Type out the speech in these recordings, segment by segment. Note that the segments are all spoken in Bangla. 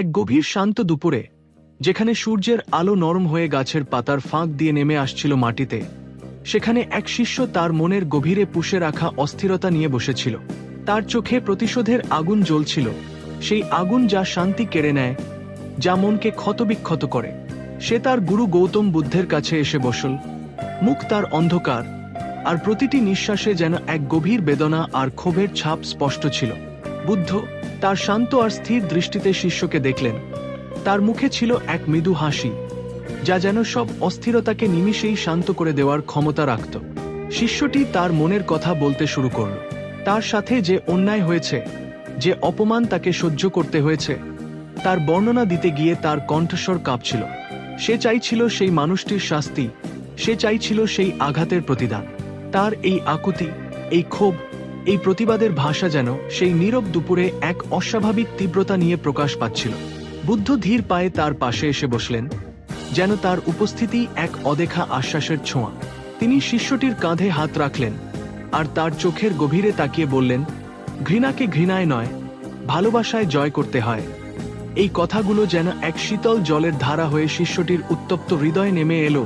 এক গভীর শান্ত দুপুরে, যেখানে সূর্যের আলো নরম হয়ে গাছের পাতার ফাঁক দিয়ে নেমে আসছিল মাটিতে, সেখানে এক শিষ্য তার মনের গভীরে পুষে রাখা অস্থিরতা নিয়ে বসেছিল। তার চোখে প্রতিশোধের আগুন জ্বলছিল, সেই আগুন যা শান্তি কেড়ে নেয়, যা মনকে ক্ষতবিক্ষত করে। সে তার গুরু গৌতম বুদ্ধের কাছে এসে বসল। মুখ তার অন্ধকার, আর প্রতিটি নিঃশ্বাসে যেন এক গভীর বেদনা আর ক্ষোভের ছাপ স্পষ্ট ছিল। বুদ্ধ তার শান্ত আর স্থির দৃষ্টিতে শিষ্যকে দেখলেন। তার মুখে ছিল এক মৃদু হাসি, যা যেন সব অস্থিরতাকে নিমিষেই শান্ত করে দেওয়ার ক্ষমতা রাখত। শিষ্যটি তার মনের কথা বলতে শুরু করল। তার সাথে যে অন্যায় হয়েছে, যে অপমান তাকে সহ্য করতে হয়েছে, তার বর্ণনা দিতে গিয়ে তার কণ্ঠস্বর কাঁপছিল। সে চাইছিল সেই মানুষটির শাস্তি, সে চাইছিল সেই আঘাতের প্রতিদান। তার এই আকুতি, এই ক্ষোভ এই প্রতিবাদের ভাষা যেন সেই নীরব দুপুরে এক অস্বাভাবিক তীব্রতা নিয়ে প্রকাশ পাচ্ছিল। বুদ্ধ ধীর পায়ে তার পাশে এসে বসলেন, যেন তার উপস্থিতি এক অদেখা আশ্বাসের ছোঁয়া। তিনি শিষ্যটির কাঁধে হাত রাখলেন আর তার চোখের গভীরে তাকিয়ে বললেন, ঘৃণাকে ঘৃণায় নয়, ভালোবাসায় জয় করতে হয়। এই কথাগুলো যেন এক শীতল জলের ধারা হয়ে শিষ্যটির উত্তপ্ত হৃদয়ে নেমে এলো,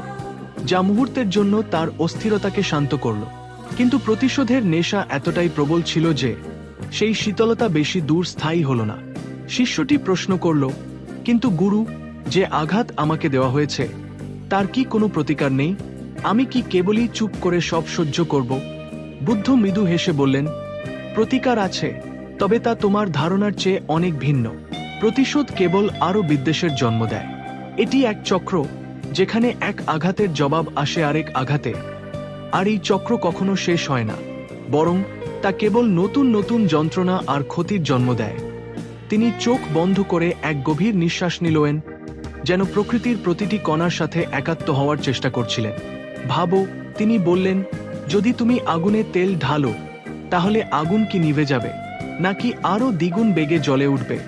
যা মুহূর্তের জন্য তার অস্থিরতাকে শান্ত করল। কিন্তু প্রতিশোধের নেশা এতটাই প্রবল ছিল যে সেই শীতলতা বেশি দূর স্থায়ী হল না। শিষ্যটি প্রশ্ন করল, কিন্তু গুরু, যে আঘাত আমাকে দেওয়া হয়েছে, তার কি কোনো প্রতিকার নেই? আমি কি কেবলই চুপ করে সব সহ্য করব? বুদ্ধ মৃদু হেসে বললেন, প্রতিকার আছে, তবে তা তোমার ধারণার চেয়ে অনেক ভিন্ন। প্রতিশোধ কেবল আরও বিদ্বেষের জন্ম দেয়। এটি এক চক্র, যেখানে এক আঘাতের জবাব আসে আরেক আঘাতে। আর এই চক্র কখনো শেষ হয় না, বরং তা কেবল নতুন নতুন যন্ত্রণা আর ক্ষতির জন্ম দেয়। তিনি চোখ বন্ধ করে এক গভীর নিঃশ্বাস নিলেন, যেন প্রকৃতির প্রতিটি কণার সাথে একাত্ম হওয়ার চেষ্টা করছিলেন। ভাবো, তিনি বললেন, যদি তুমি আগুনে তেল ঢালো, তাহলে আগুন কি নিভে যাবে? নাকি আরও দ্বিগুণ বেগে জ্বলে উঠবে?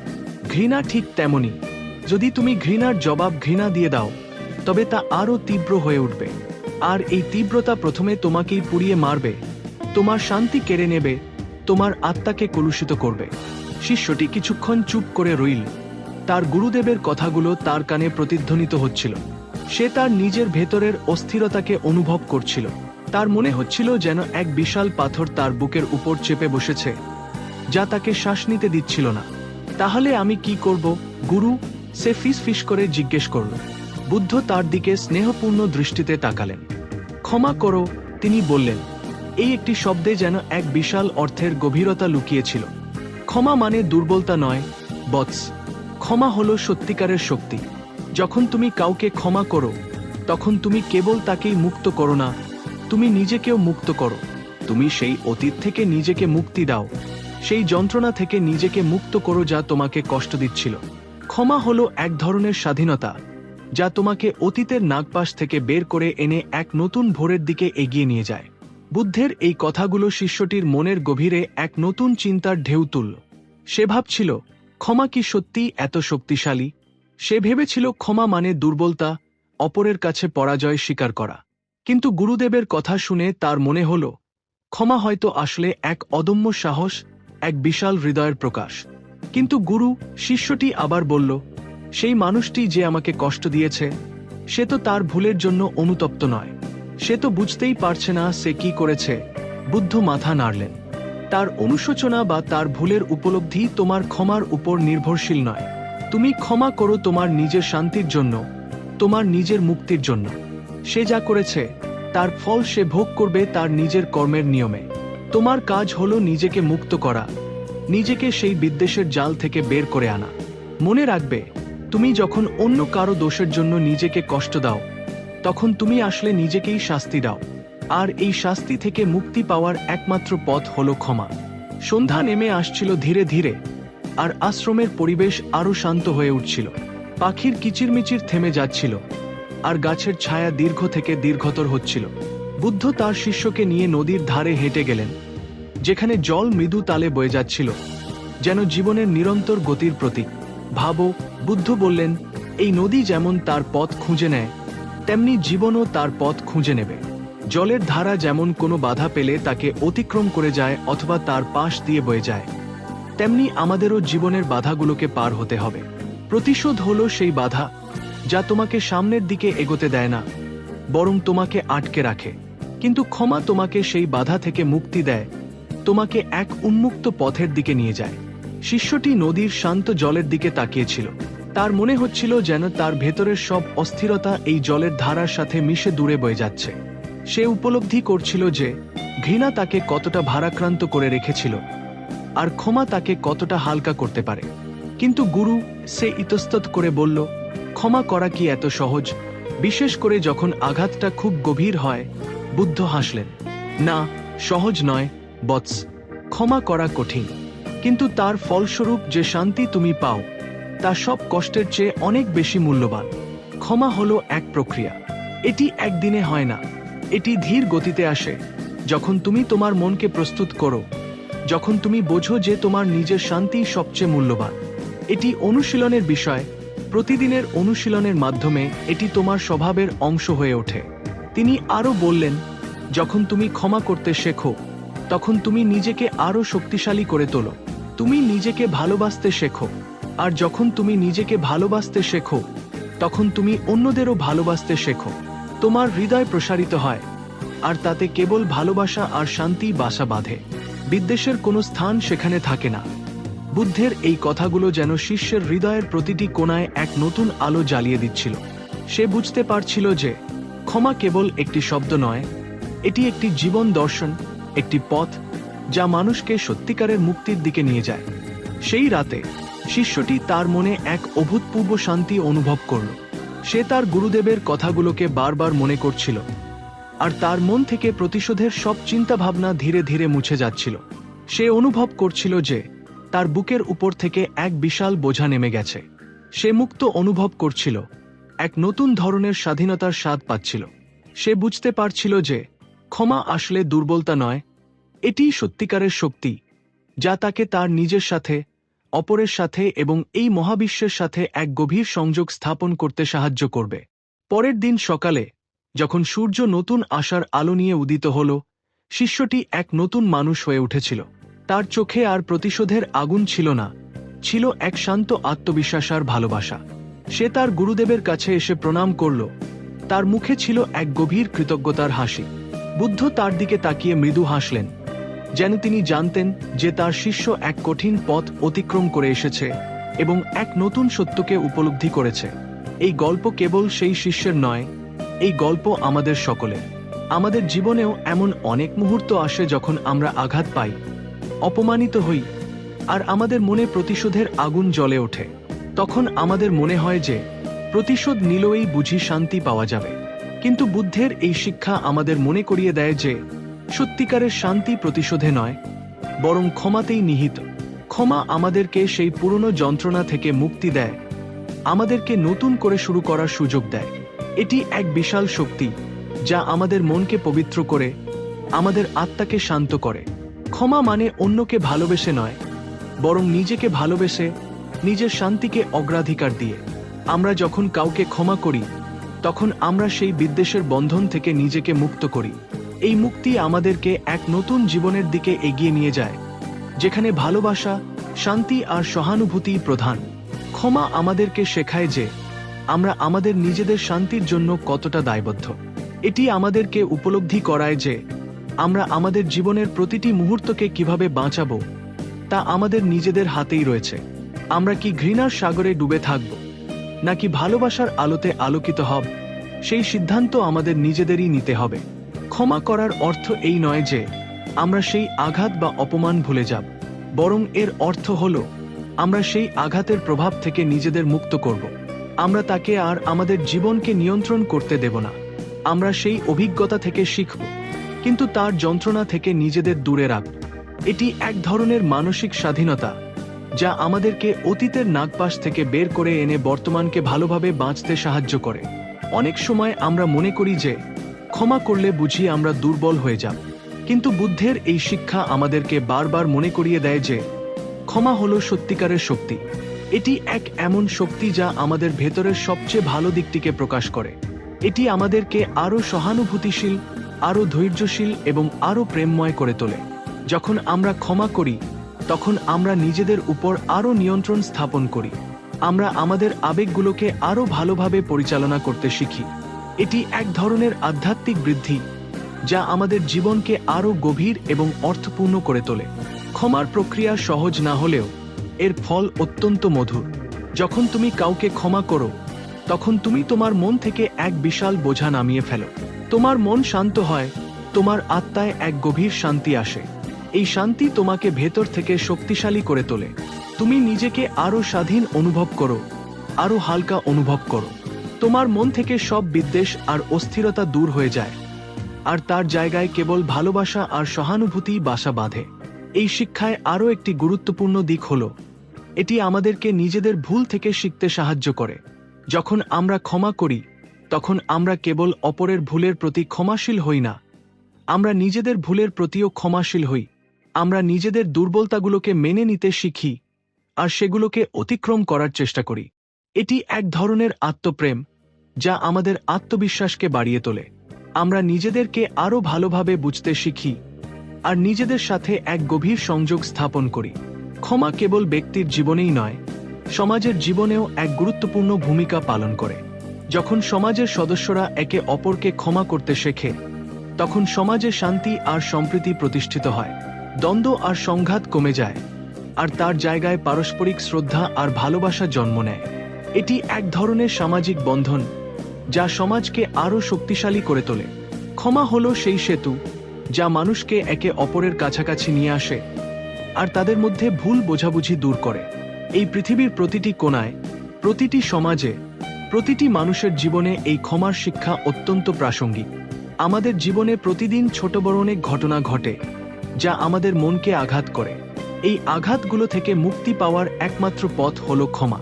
ঘৃণা ঠিক তেমনি যদি তুমি ঘৃণার জবাব ঘৃণা দিয়ে দাও, তবে তা আরও তীব্র হয়ে উঠবে। আর এই তীব্রতা প্রথমে তোমাকেই পুড়িয়ে মারবে। তোমার শান্তি কেড়ে নেবে, তোমার আত্মাকে কলুষিত করবে। শিষ্যটি কিছুক্ষণ চুপ করে রইল। তার গুরুদেবের কথাগুলো তার কানে প্রতিধ্বনিত হচ্ছিল। সে তার নিজের ভেতরের অস্থিরতাকে অনুভব করছিল। তার মনে হচ্ছিল যেন এক বিশাল পাথর তার বুকের উপর চেপে বসেছে, যা তাকে শ্বাস নিতে দিচ্ছিল না। তাহলে আমি কি করব, গুরু? সে ফিস ফিস করে জিজ্ঞেস করল। বুদ্ধ তার দিকে স্নেহপূর্ণ দৃষ্টিতে তাকালেন। ক্ষমা করো, তিনি বললেন, এই একটি শব্দে যেন এক বিশাল অর্থের গভীরতা লুকিয়েছিল। ক্ষমা মানে দুর্বলতা নয়, বৎস। ক্ষমা হলো সত্যিকারের শক্তি। যখন তুমি কাউকে ক্ষমা করো, তখন তুমি কেবল তাকেই মুক্ত করো না, তুমি নিজেকেও মুক্ত করো। তুমি সেই অতীত থেকে নিজেকে মুক্তি দাও, সেই যন্ত্রণা থেকে নিজেকে মুক্ত করো যা তোমাকে কষ্ট দিচ্ছিল। ক্ষমা হলো এক ধরনের স্বাধীনতা। যা তোমাকে অতীতের নাগপাশ থেকে বের করে এনে এক নতুন ভোরের দিকে এগিয়ে নিয়ে যায়। বুদ্ধের এই কথাগুলো শিষ্যটির মনের গভীরে এক নতুন চিন্তার ঢেউ তুলল। সে ভাবছিল, ক্ষমা কি সত্যিই এত শক্তিশালী? সে ভেবেছিল, ক্ষমা মানে দুর্বলতা, অপরের কাছে পরাজয় স্বীকার করা। কিন্তু গুরুদেবের কথা শুনে তার মনে হল, ক্ষমা হয়তো আসলে এক অদম্য সাহস, এক বিশাল হৃদয়ের প্রকাশ। কিন্তু গুরু, শিষ্যটি আবার বলল সেই মানুষটি যে আমাকে কষ্ট দিয়েছে, সে তো তার ভুলের জন্য অনুতপ্ত নয়। সে তো বুঝতেই পারছে না সে কি করেছে। বুদ্ধ মাথা নাড়লেন। তার অনুশোচনা বা তার ভুলের উপলব্ধি তোমার ক্ষমার উপর নির্ভরশীল নয়। তুমি ক্ষমা করো তোমার নিজের শান্তির জন্য, তোমার নিজের মুক্তির জন্য। সে যা করেছে, তার ফল সে ভোগ করবে তার নিজের কর্মের নিয়মে। তোমার কাজ হলো নিজেকে মুক্ত করা, নিজেকে সেই বিদ্বেষের জাল থেকে বের করে আনা। মনে রাখবে তুমি যখন অন্য কারও দোষের জন্য নিজেকে কষ্ট দাও, তখন তুমি আসলে নিজেকেই শাস্তি দাও। আর এই শাস্তি থেকে মুক্তি পাওয়ার একমাত্র পথ হলো ক্ষমা। সন্ধ্যা নেমে আসছিল ধীরে ধীরে, আর আশ্রমের পরিবেশ আরও শান্ত হয়ে উঠছিল। পাখির কিচিরমিচির থেমে যাচ্ছিল, আর গাছের ছায়া দীর্ঘ থেকে দীর্ঘতর হচ্ছিল। বুদ্ধ তার শিষ্যকে নিয়ে নদীর ধারে হেঁটে গেলেন, যেখানে জল মৃদু তালে বয়ে যাচ্ছিল, যেন জীবনের নিরন্তর গতির প্রতীক ভাবো বুদ্ধ বললেন, এই নদী যেমন তার পথ খুঁজে নেয়, তেমনি জীবনও তার পথ খুঁজে নেবে। জলের ধারা যেমন কোনো বাধা পেলে তাকে অতিক্রম করে যায় অথবা তার পাশ দিয়ে বয়ে যায়, তেমনি আমাদেরও জীবনের বাধাগুলোকে পার হতে হবে। প্রতিশোধ হলো সেই বাধা, যা তোমাকে সামনের দিকে এগোতে দেয় না, বরং তোমাকে আটকে রাখে। কিন্তু ক্ষমা তোমাকে সেই বাধা থেকে মুক্তি দেয়, তোমাকে এক উন্মুক্ত পথের দিকে নিয়ে যায়। শিষ্যটি নদীর শান্ত জলের দিকে তাকিয়েছিল। তার মনে হচ্ছিল যেন তার ভেতরের সব অস্থিরতা এই জলের ধারার সাথে মিশে দূরে বয়ে যাচ্ছে। সে উপলব্ধি করছিল যে, ঘৃণা তাকে কতটা ভারাক্রান্ত করে রেখেছিল, আর ক্ষমা তাকে কতটা হালকা করতে পারে। কিন্তু গুরু সে ইতস্তত করে বলল, ক্ষমা করা কি এত সহজ? বিশেষ করে যখন আঘাতটা খুব গভীর হয়, বুদ্ধ হাসলেন, না, সহজ নয়, বৎস, ক্ষমা করা কঠিন। কিন্তু তার ফলস্বরূপ যে শান্তি তুমি পাও, তা সব কষ্টের চেয়ে অনেক বেশি মূল্যবান। ক্ষমা হলো এক প্রক্রিয়া। এটি একদিনে হয় না। এটি ধীর গতিতে আসে। যখন তুমি তোমার মনকে প্রস্তুত করো, যখন তুমি বোঝো যে তোমার নিজের শান্তি সবচেয়ে মূল্যবান। এটি অনুশীলনের বিষয়। প্রতিদিনের অনুশীলনের মাধ্যমে এটি তোমার স্বভাবের অংশ হয়ে ওঠে। তিনি আরও বললেন, যখন তুমি ক্ষমা করতে শেখো, তখন তুমি নিজেকে আরও শক্তিশালী করে তোলো। তুমি নিজেকে ভালোবাসতে শেখো। আর যখন তুমি নিজেকে ভালোবাসতে শেখো, তখন তুমি অন্যদেরও ভালোবাসতে শেখো। তোমার হৃদয় প্রসারিত হয়, আর তাতে কেবল ভালোবাসা আর শান্তি বাসা বাঁধে। বিদ্বেষের কোনো স্থান সেখানে থাকে না। বুদ্ধের এই কথাগুলো যেন শিষ্যের হৃদয়ের প্রতিটি কোণায় এক নতুন আলো জ্বালিয়ে দিচ্ছিল। সে বুঝতে পারছিল যে, ক্ষমা কেবল একটি শব্দ নয়, এটি একটি জীবন দর্শন, একটি পথ যা মানুষকে সত্যিকারের মুক্তির দিকে নিয়ে যায়। সেই রাতে শিষ্যটি তার মনে এক অভূতপূর্ব শান্তি অনুভব করল। সে তার গুরুদেবের কথাগুলোকে বারবার মনে করছিল আর তার মন থেকে প্রতিশোধের সব চিন্তাভাবনা ধীরে ধীরে মুছে যাচ্ছিল। সে অনুভব করছিল যে তার বুকের উপর থেকে এক বিশাল বোঝা নেমে গেছে। সে মুক্ত অনুভব করছিল, এক নতুন ধরনের স্বাধীনতার স্বাদ পাচ্ছিল। সে বুঝতে পারছিল যে ক্ষমা আসলে দুর্বলতা নয় এটিই সত্যিকারের শক্তি, যা তাকে তার নিজের সাথে, অপরের সাথে এবং এই মহাবিশ্বের সাথে এক গভীর সংযোগ স্থাপন করতে সাহায্য করবে। পরের দিন সকালে, যখন সূর্য নতুন আশার আলো নিয়ে উদিত হল, শিষ্যটি এক নতুন মানুষ হয়ে উঠেছিল। তার চোখে আর প্রতিশোধের আগুন ছিল না, ছিল এক শান্ত আত্মবিশ্বাস আর ভালোবাসা। সে তার গুরুদেবের কাছে এসে প্রণাম করল। তার মুখে ছিল এক গভীর কৃতজ্ঞতার হাসি। বুদ্ধ তার দিকে তাকিয়ে মৃদু হাসলেন। যেন তিনি জানতেন যে তার শিষ্য এক কঠিন পথ অতিক্রম করে এসেছে এবং এক নতুন সত্যকে উপলব্ধি করেছে। এই গল্প কেবল সেই শিষ্যের নয়, এই গল্প আমাদের সকলের। আমাদের জীবনেও এমন অনেক মুহূর্ত আসে যখন আমরা আঘাত পাই, অপমানিত হই, আর আমাদের মনে প্রতিশোধের আগুন জ্বলে ওঠে। তখন আমাদের মনে হয় যে প্রতিশোধ নিলেই বুঝি শান্তি পাওয়া যাবে। কিন্তু বুদ্ধের এই শিক্ষা আমাদের মনে করিয়ে দেয় যে সত্যিকারের শান্তি প্রতিশোধে নয়, বরং ক্ষমাতেই নিহিত। ক্ষমা আমাদেরকে সেই পুরনো যন্ত্রণা থেকে মুক্তি দেয়, আমাদেরকে নতুন করে শুরু করার সুযোগ দেয়। এটি এক বিশাল শক্তি, যা আমাদের মনকে পবিত্র করে, আমাদের আত্মাকে শান্ত করে। ক্ষমা মানে অন্যকে ভালোবেসে নয়, বরং নিজেকে ভালোবেসে, নিজের শান্তিকে অগ্রাধিকার দিয়ে। আমরা যখন কাউকে ক্ষমা করি, তখন আমরা সেই বিদ্বেষের বন্ধন থেকে নিজেকে মুক্ত করি। এই মুক্তি আমাদেরকে এক নতুন জীবনের দিকে এগিয়ে নিয়ে যায়, যেখানে ভালোবাসা, শান্তি আর সহানুভূতি প্রধান। ক্ষমা আমাদেরকে শেখায় যে, আমরা আমাদের নিজেদের শান্তির জন্য কতটা দায়বদ্ধ। এটি আমাদেরকে উপলব্ধি করায় যে, আমরা আমাদের জীবনের প্রতিটি মুহূর্তকে কীভাবে বাঁচাবো, তা আমাদের নিজেদের হাতেই রয়েছে। আমরা কি ঘৃণার সাগরে ডুবে থাকব, নাকি ভালোবাসার আলোতে আলোকিত হব, সেই সিদ্ধান্ত আমাদের নিজেদেরই নিতে হবে। ক্ষমা করার অর্থ এই নয় যে আমরা সেই আঘাত বা অপমান ভুলে যাব, বরং এর অর্থ হল আমরা সেই আঘাতের প্রভাব থেকে নিজেদের মুক্ত করব। আমরা তাকে আর আমাদের জীবনকে নিয়ন্ত্রণ করতে দেব না। আমরা সেই অভিজ্ঞতা থেকে শিখব, কিন্তু তার যন্ত্রণা থেকে নিজেদের দূরে রাখব এটি এক ধরনের মানসিক স্বাধীনতা, যা আমাদেরকে অতীতের নাগপাশ থেকে বের করে এনে বর্তমানকে ভালোভাবে বাঁচতে সাহায্য করে। অনেক সময় আমরা মনে করি যে ক্ষমা করলে বুঝি আমরা দুর্বল হয়ে যাব। কিন্তু বুদ্ধের এই শিক্ষা আমাদেরকে বারবার মনে করিয়ে দেয় যে, ক্ষমা হলো সত্যিকারের শক্তি। এটি এক এমন শক্তি যা আমাদের ভেতরের সবচেয়ে ভালো দিকটিকে প্রকাশ করে। এটি আমাদেরকে আরও সহানুভূতিশীল, আরও ধৈর্যশীল এবং আরও প্রেমময় করে তোলে। যখন আমরা ক্ষমা করি, তখন আমরা নিজেদের উপর আরও নিয়ন্ত্রণ স্থাপন করি। আমরা আমাদের আবেগগুলোকে আরও ভালোভাবে পরিচালনা করতে শিখি। এটি এক ধরনের আধ্যাত্মিক বৃদ্ধি, যা আমাদের জীবনকে আরও গভীর এবং অর্থপূর্ণ করে তোলে। ক্ষমার প্রক্রিয়া সহজ না হলেও, এর ফল অত্যন্ত মধুর। যখন তুমি কাউকে ক্ষমা করো, তখন তুমি তোমার মন থেকে এক বিশাল বোঝা নামিয়ে ফেলো। তোমার মন শান্ত হয়, তোমার আত্মায় এক গভীর শান্তি আসে। এই শান্তি তোমাকে ভেতর থেকে শক্তিশালী করে তোলে। তুমি নিজেকে আরও স্বাধীন অনুভব করো, আরও হালকা অনুভব করো। তোমার মন থেকে সব বিদ্বেষ আর অস্থিরতা দূর হয়ে যায়। আর তার জায়গায় কেবল ভালোবাসা আর সহানুভূতি বাসা বাঁধে। এই শিক্ষায় আরও একটি গুরুত্বপূর্ণ দিক হল, এটি আমাদেরকে নিজেদের ভুল থেকে শিখতে সাহায্য করে। যখন আমরা ক্ষমা করি, তখন আমরা কেবল অপরের ভুলের প্রতি ক্ষমাশীল হই না। আমরা নিজেদের ভুলের প্রতিও ক্ষমাশীল হই। আমরা নিজেদের দুর্বলতাগুলোকে মেনে নিতে শিখি, আর সেগুলোকে অতিক্রম করার চেষ্টা করি। এটি এক ধরনের আত্মপ্রেম যা আমাদের আত্মবিশ্বাসকে বাড়িয়ে তোলে। আমরা নিজেদেরকে আরও ভালোভাবে বুঝতে শিখি আর নিজেদের সাথে এক গভীর সংযোগ স্থাপন করি। ক্ষমা কেবল ব্যক্তির জীবনেই নয়, সমাজের জীবনেও এক গুরুত্বপূর্ণ ভূমিকা পালন করে। যখন সমাজের সদস্যরা একে অপরকে ক্ষমা করতে শেখে, তখন সমাজে শান্তি আর সম্প্রীতি প্রতিষ্ঠিত হয়। দ্বন্দ্ব আর সংঘাত কমে যায়, আর তার জায়গায় পারস্পরিক শ্রদ্ধা আর ভালোবাসা জন্ম নেয়। এটি এক ধরনের সামাজিক বন্ধন, যা সমাজকে আরও শক্তিশালী করে তোলে। ক্ষমা হলো সেই সেতু, যা মানুষকে একে অপরের কাছাকাছি নিয়ে আসে আর তাদের মধ্যে ভুল বোঝাবুঝি দূর করে। এই পৃথিবীর প্রতিটি কোণায়, প্রতিটি সমাজে, প্রতিটি মানুষের জীবনে এই ক্ষমার শিক্ষা অত্যন্ত প্রাসঙ্গিক। আমাদের জীবনে প্রতিদিন ছোট বড় অনেক ঘটনা ঘটে, যা আমাদের মনকে আঘাত করে। এই আঘাতগুলো থেকে মুক্তি পাওয়ার একমাত্র পথ হল ক্ষমা।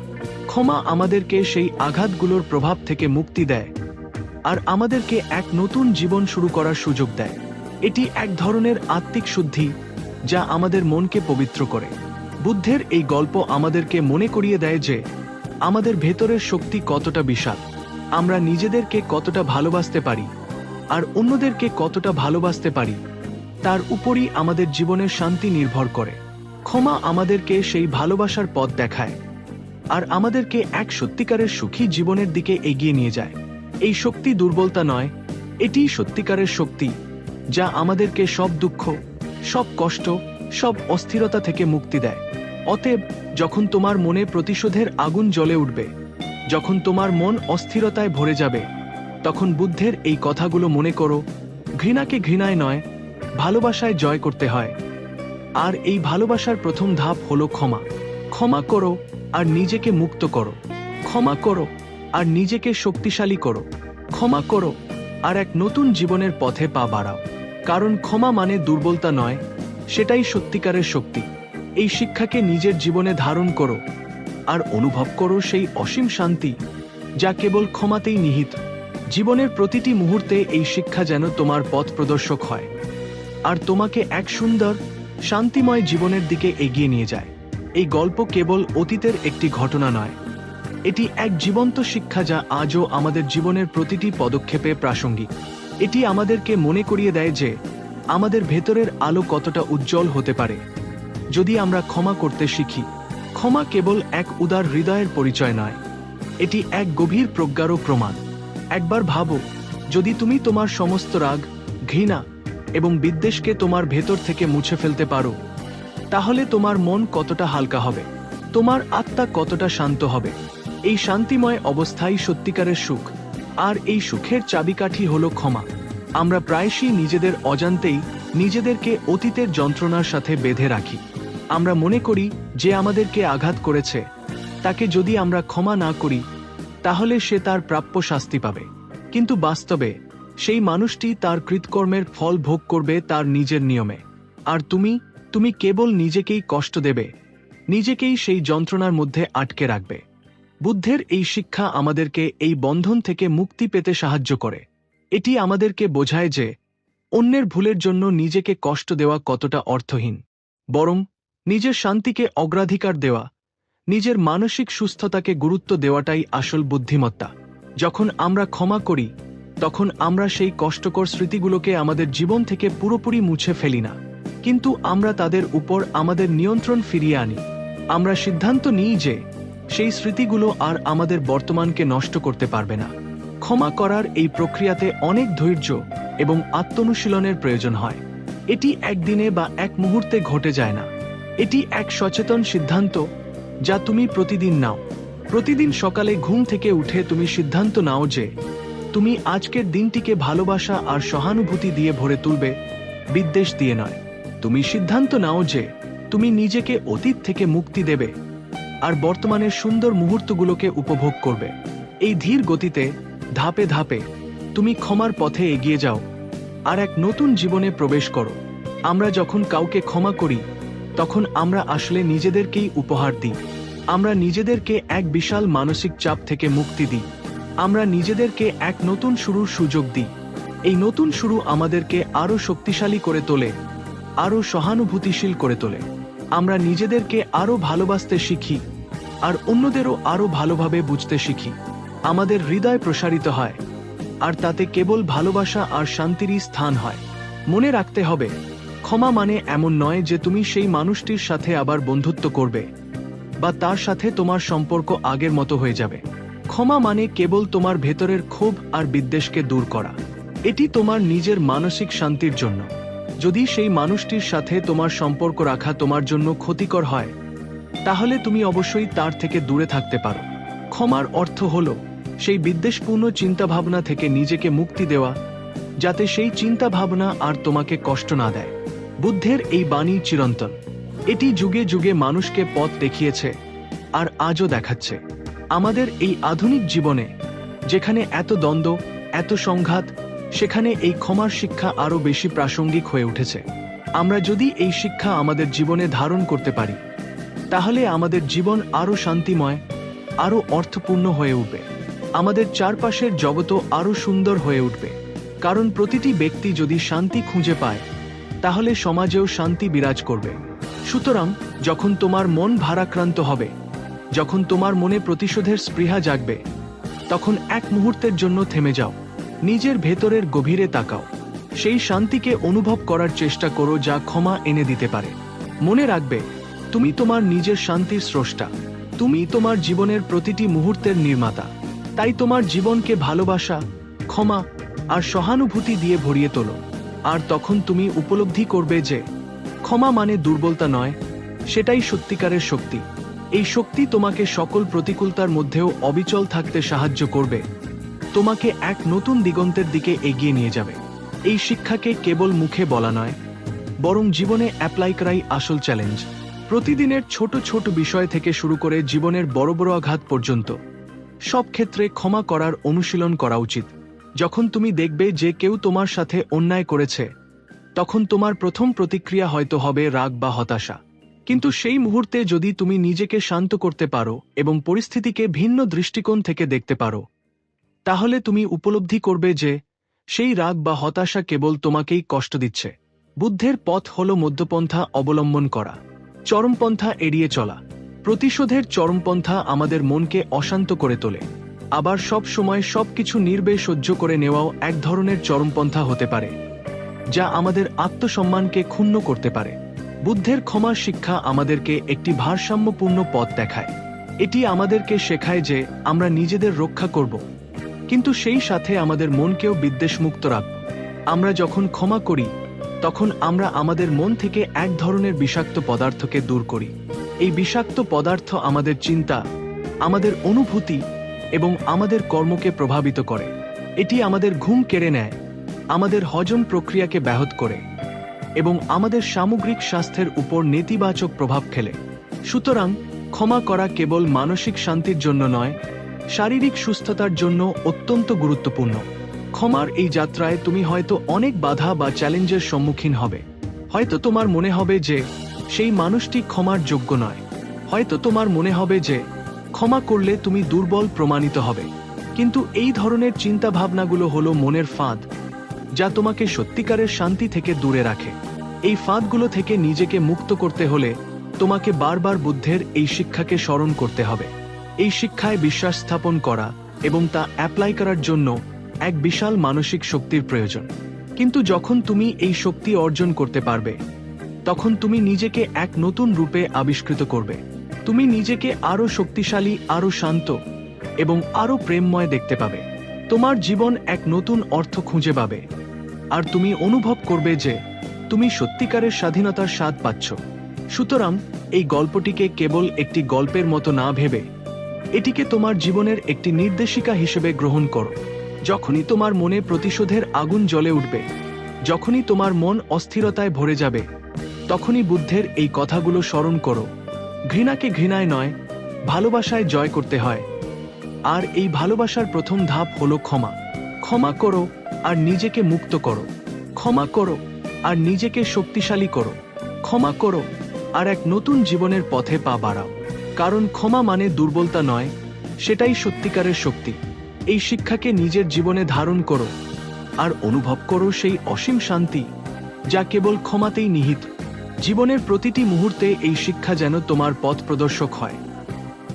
ক্ষমা আমাদেরকে সেই আঘাতগুলোর প্রভাব থেকে মুক্তি দেয়, আর আমাদেরকে এক নতুন জীবন শুরু করার সুযোগ দেয়। এটি এক ধরনের আত্মিক শুদ্ধি যা আমাদের মনকে পবিত্র করে। বুদ্ধের এই গল্প আমাদেরকে মনে করিয়ে দেয় যে, আমাদের ভেতরের শক্তি কতটা বিশাল, আমরা নিজেদেরকে কতটা ভালোবাসতে পারি, আর অন্যদেরকে কতটা ভালোবাসতে পারি, তার উপরই আমাদের জীবনের শান্তি নির্ভর করে। ক্ষমা আমাদেরকে সেই ভালোবাসার পথ দেখায়। আর আমাদেরকে এক সত্যিকারের সুখী জীবনের দিকে এগিয়ে নিয়ে যায়। এই শক্তি দুর্বলতা নয়, এটি সত্যিকারের শক্তি, যা আমাদেরকে সব দুঃখ, সব কষ্ট, সব অস্থিরতা থেকে মুক্তি দেয়। অতএব, যখন তোমার মনে প্রতিশোধের আগুন জ্বলে উঠবে, যখন তোমার মন অস্থিরতায় ভরে যাবে, তখন বুদ্ধের এই কথাগুলো মনে করো, ঘৃণাকে ঘৃণায় নয়, ভালোবাসায় জয় করতে হয়। আর এই ভালোবাসার প্রথম ধাপ হলো ক্ষমা। ক্ষমা করো আর নিজেকে মুক্ত করো। ক্ষমা করো আর নিজেকে শক্তিশালী করো। ক্ষমা করো আর এক নতুন জীবনের পথে পা বাড়াও। কারণ ক্ষমা মানে দুর্বলতা নয়, সেটাই সত্যিকারের শক্তি। এই শিক্ষাকে নিজের জীবনে ধারণ করো আর অনুভব করো সেই অসীম শান্তি যা কেবল ক্ষমাতেই নিহিত। জীবনের প্রতিটি মুহূর্তে এই শিক্ষা যেন তোমার পথ প্রদর্শক হয়। আর তোমাকে এক সুন্দর, শান্তিময় জীবনের দিকে এগিয়ে নিয়ে যায়। এই গল্প কেবল অতীতের একটি ঘটনা নয়। এটি এক জীবন্ত শিক্ষা যা আজও আমাদের জীবনের প্রতিটি পদক্ষেপে প্রাসঙ্গিক। এটি আমাদেরকে মনে করিয়ে দেয় যে আমাদের ভেতরের আলো কতটা উজ্জ্বল হতে পারে। যদি আমরা ক্ষমা করতে শিখি, ক্ষমা কেবল এক উদার হৃদয়ের পরিচয় নয়, এটি এক গভীর প্রজ্ঞারও প্রমাণ। একবার ভাবো, যদি তুমি তোমার সমস্ত রাগ, ঘৃণা এবং বিদ্বেষকে তোমার ভেতর থেকে মুছে ফেলতে পারো তাহলে তোমার মন কতটা হালকা হবে? তোমার আত্মা কতটা শান্ত হবে? এই শান্তিময় অবস্থাই সত্যিকারের সুখ। আর এই সুখের চাবিকাঠি হলো ক্ষমা। আমরা প্রায়শই নিজেদের অজান্তেই নিজেদেরকে অতীতের যন্ত্রণার সাথে বেঁধে রাখি। আমরা মনে করি যে আমাদেরকে আঘাত করেছে। তাকে যদি আমরা ক্ষমা না করি, তাহলে সে তার প্রাপ্য শাস্তি পাবে। কিন্তু বাস্তবে, সেই মানুষটি তার কৃতকর্মের ফল ভোগ করবে তার নিজের নিয়মে। আর তুমি তুমি কেবল নিজেকেই কষ্ট দেবে, নিজেকেই সেই যন্ত্রণার মধ্যে আটকে রাখবে। বুদ্ধের এই শিক্ষা আমাদেরকে এই বন্ধন থেকে মুক্তি পেতে সাহায্য করে। এটি আমাদেরকে বোঝায় যে অন্যের ভুলের জন্য নিজেকে কষ্ট দেওয়া কতটা অর্থহীন, বরং নিজের শান্তিকে অগ্রাধিকার দেওয়া, নিজের মানসিক সুস্থতাকে গুরুত্ব দেওয়াটাই আসল বুদ্ধিমত্তা। যখন আমরা ক্ষমা করি, তখন আমরা সেই কষ্টকর স্মৃতিগুলোকে আমাদের জীবন থেকে পুরোপুরি মুছে ফেলি না। কিন্তু আমরা তাদের উপর আমাদের নিয়ন্ত্রণ ফিরিয়ে আনি। আমরা সিদ্ধান্ত নিই যে সেই স্মৃতিগুলো আর আমাদের বর্তমানকে নষ্ট করতে পারবে না। ক্ষমা করার এই প্রক্রিয়াতে অনেক ধৈর্য এবং আত্মনুশীলনের প্রয়োজন হয়। এটি একদিনে বা এক মুহূর্তে ঘটে যায় না। এটি এক সচেতন সিদ্ধান্ত যা তুমি প্রতিদিন নাও। প্রতিদিন সকালে ঘুম থেকে উঠে তুমি সিদ্ধান্ত নাও যে তুমি আজকের দিনটিকে ভালোবাসা আর সহানুভূতি দিয়ে ভরে তুলবে, বিদ্বেষ দিয়ে নয়। তুমি সিদ্ধান্ত নাও যে তুমি নিজেকে অতীত থেকে মুক্তি দেবে আর বর্তমানের সুন্দর মুহূর্তগুলোকে উপভোগ করবে। এই ধীর গতিতে, ধাপে ধাপে তুমি ক্ষমার পথে এগিয়ে যাও আর এক নতুন জীবনে প্রবেশ করো। আমরা যখন কাউকে ক্ষমা করি, তখন আমরা আসলে নিজেদেরকেই উপহার দিই। আমরা নিজেদেরকে এক বিশাল মানসিক চাপ থেকে মুক্তি দিই। আমরা নিজেদেরকে এক নতুন শুরুর সুযোগ দিই। এই নতুন শুরু আমাদেরকে আরও শক্তিশালী করে তোলে। আরও সহানুভূতিশীল করে তোলে। আমরা নিজেদেরকে আরও ভালোবাসতে শিখি, আর অন্যদেরও আরও ভালোভাবে বুঝতে শিখি। আমাদের হৃদয় প্রসারিত হয়, আর তাতে কেবল ভালোবাসা আর শান্তিরই স্থান হয়। মনে রাখতে হবে, ক্ষমা মানে এমন নয় যে তুমি সেই মানুষটির সাথে আবার বন্ধুত্ব করবে, বা তার সাথে তোমার সম্পর্ক আগের মতো হয়ে যাবে। ক্ষমা মানে কেবল তোমার ভেতরের ক্ষোভ আর বিদ্বেষকে দূর করা। এটি তোমার নিজের মানসিক শান্তির জন্য। যদি সেই মানুষটির সাথে তোমার সম্পর্ক রাখা তোমার জন্য ক্ষতিকর হয়, তাহলে তুমি অবশ্যই তার থেকে দূরে থাকতে পারো। ক্ষমার অর্থ হল, সেই বিদ্বেষপূর্ণ চিন্তাভাবনা থেকে নিজেকে মুক্তি দেওয়া, যাতে সেই চিন্তাভাবনা আর তোমাকে কষ্ট না দেয়। বুদ্ধের এই বাণী চিরন্তন। এটি যুগে যুগে মানুষকে পথ দেখিয়েছে আর আজও দেখাচ্ছে। আমাদের এই আধুনিক জীবনে, যেখানে এত দ্বন্দ্ব, এত সংঘাত সেখানে এই ক্ষমার শিক্ষা আরও বেশি প্রাসঙ্গিক হয়ে উঠেছে। আমরা যদি এই শিক্ষা আমাদের জীবনে ধারণ করতে পারি, তাহলে আমাদের জীবন আরও শান্তিময়, আরও অর্থপূর্ণ হয়ে উঠবে। আমাদের চারপাশের জগতও আরও সুন্দর হয়ে উঠবে। কারণ প্রতিটি ব্যক্তি যদি শান্তি খুঁজে পায়, তাহলে সমাজেও শান্তি বিরাজ করবে। সুতরাং, যখন তোমার মন ভারাক্রান্ত হবে, যখন তোমার মনে প্রতিশোধের স্পৃহা জাগবে, তখন এক মুহূর্তের জন্য থেমে যাও। নিজের ভেতরের গভীরে তাকাও। সেই শান্তিকে অনুভব করার চেষ্টা করো যা ক্ষমা এনে দিতে পারে। মনে রাখবে, তুমি তোমার নিজের শান্তির স্রষ্টা। তুমি তোমার জীবনের প্রতিটি মুহূর্তের নির্মাতা। তাই তোমার জীবনকে ভালোবাসা, ক্ষমা আর সহানুভূতি দিয়ে ভরিয়ে তোলো। আর তখন তুমি উপলব্ধি করবে যে, ক্ষমা মানে দুর্বলতা নয়, সেটাই সত্যিকারের শক্তি। এই শক্তি তোমাকে সকল প্রতিকূলতার মধ্যেও অবিচল থাকতে সাহায্য করবে। তোমাকে এক নতুন দিগন্তের দিকে এগিয়ে নিয়ে যাবে। এই শিক্ষাকে কেবল মুখে বলা নয়, বরং জীবনে অ্যাপ্লাই করাই আসল চ্যালেঞ্জ প্রতিদিনের ছোট ছোট বিষয় থেকে শুরু করে জীবনের বড় বড় আঘাত পর্যন্ত, সব ক্ষেত্রে ক্ষমা করার অনুশীলন করা উচিত। যখন তুমি দেখবে যে কেউ তোমার সাথে অন্যায় করেছে, তখন তোমার প্রথম প্রতিক্রিয়া হয়তো হবে রাগ বা হতাশা। কিন্তু সেই মুহূর্তে যদি তুমি নিজেকে শান্ত করতে পারো এবং পরিস্থিতিকে ভিন্ন দৃষ্টিকোণ থেকে দেখতে পারো তাহলে তুমি উপলব্ধি করবে যে, সেই রাগ বা হতাশা কেবল তোমাকেই কষ্ট দিচ্ছে। বুদ্ধের পথ হল মধ্যপন্থা অবলম্বন করা। চরমপন্থা এড়িয়ে চলা। প্রতিশোধের চরমপন্থা আমাদের মনকে অশান্ত করে তোলে। আবার সব সময় সবকিছু নির্বে সহ্য করে নেওয়াও এক ধরনের চরমপন্থা হতে পারে, যা আমাদের আত্মসম্মানকে ক্ষুণ্ণ করতে পারে। বুদ্ধের ক্ষমার শিক্ষা আমাদেরকে একটি ভারসাম্যপূর্ণ পথ দেখায়। এটি আমাদেরকে শেখায় যে আমরা নিজেদের রক্ষা করব। কিন্তু সেই সাথে আমাদের মনকেও বিদ্বেষমুক্ত রাখব আমরা যখন ক্ষমা করি, তখন আমরা আমাদের মন থেকে এক ধরনের বিষাক্ত পদার্থকে দূর করি। এই বিষাক্ত পদার্থ আমাদের চিন্তা, আমাদের অনুভূতি এবং আমাদের কর্মকে প্রভাবিত করে। এটি আমাদের ঘুম কেড়ে নেয়, আমাদের হজম প্রক্রিয়াকে ব্যাহত করে এবং আমাদের সামগ্রিক স্বাস্থ্যের উপর নেতিবাচক প্রভাব ফেলে। সুতরাং, ক্ষমা করা কেবল মানসিক শান্তির জন্য নয় শারীরিক সুস্থতার জন্য অত্যন্ত গুরুত্বপূর্ণ। ক্ষমার এই যাত্রায় তুমি হয়তো অনেক বাধা বা চ্যালেঞ্জের সম্মুখীন হবে। হয়তো তোমার মনে হবে যে, সেই মানুষটি ক্ষমার যোগ্য নয়। হয়তো তোমার মনে হবে যে, ক্ষমা করলে তুমি দুর্বল প্রমাণিত হবে। কিন্তু এই ধরনের চিন্তা ভাবনাগুলো হলো মনের ফাঁদ, যা তোমাকে সত্যিকারের শান্তি থেকে দূরে রাখে। এই ফাঁদগুলো থেকে নিজেকে মুক্ত করতে হলে তোমাকে বারবার বুদ্ধের এই শিক্ষাকে স্মরণ করতে হবে। এই শিক্ষায় বিশ্বাস স্থাপন করা এবং তা অ্যাপ্লাই করার জন্য এক বিশাল মানসিক শক্তির প্রয়োজন। কিন্তু যখন তুমি এই শক্তি অর্জন করতে পারবে, তখন তুমি নিজেকে এক নতুন রূপে আবিষ্কৃত করবে। তুমি নিজেকে আরও শক্তিশালী আরও শান্ত এবং আরও প্রেমময় দেখতে পাবে। তোমার জীবন এক নতুন অর্থ খুঁজে পাবে। আর তুমি অনুভব করবে যে তুমি সত্যিকারের স্বাধীনতার স্বাদ পাচ্ছ। সুতরাং এই গল্পটিকে কেবল একটি গল্পের মতো না ভেবে এটিকে তোমার জীবনের একটি নির্দেশিকা হিসেবে গ্রহণ করো। যখনই তোমার মনে প্রতিশোধের আগুন জ্বলে উঠবে, যখনই তোমার মন অস্থিরতায় ভরে যাবে, তখনই বুদ্ধের এই কথাগুলো স্মরণ করো। ঘৃণাকে ঘৃণায় নয়, ভালোবাসায় জয় করতে হয়। আর এই ভালোবাসার প্রথম ধাপ হলো ক্ষমা। ক্ষমা করো আর নিজেকে মুক্ত করো। ক্ষমা করো আর নিজেকে শক্তিশালী করো। ক্ষমা করো আর এক নতুন জীবনের পথে পা বাড়াও। কারণ ক্ষমা মানে দুর্বলতা নয়, সেটাই সত্যিকারের শক্তি। এই শিক্ষাকে নিজের জীবনে ধারণ করো, আর অনুভব করো সেই অসীম শান্তি, যা কেবল ক্ষমাতেই নিহিত। জীবনের প্রতিটি মুহূর্তে এই শিক্ষা যেন তোমার পথ প্রদর্শক হয়,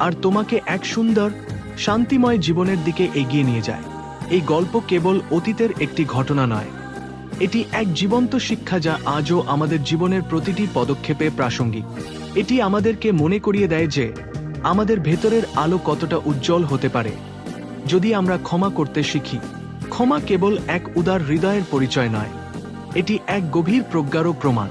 আর তোমাকে এক সুন্দর, শান্তিময় জীবনের দিকে এগিয়ে নিয়ে যায়। এই গল্প কেবল অতীতের একটি ঘটনা নয়, এটি এক জীবন্ত শিক্ষা যা আজও আমাদের জীবনের প্রতিটি পদক্ষেপে প্রাসঙ্গিক। এটি আমাদেরকে মনে করিয়ে দেয় যে, আমাদের ভেতরের আলো কতটা উজ্জ্বল হতে পারে। যদি আমরা ক্ষমা করতে শিখি, ক্ষমা কেবল এক উদার হৃদয়ের পরিচয় নয়, এটি এক গভীর প্রজ্ঞারও প্রমাণ।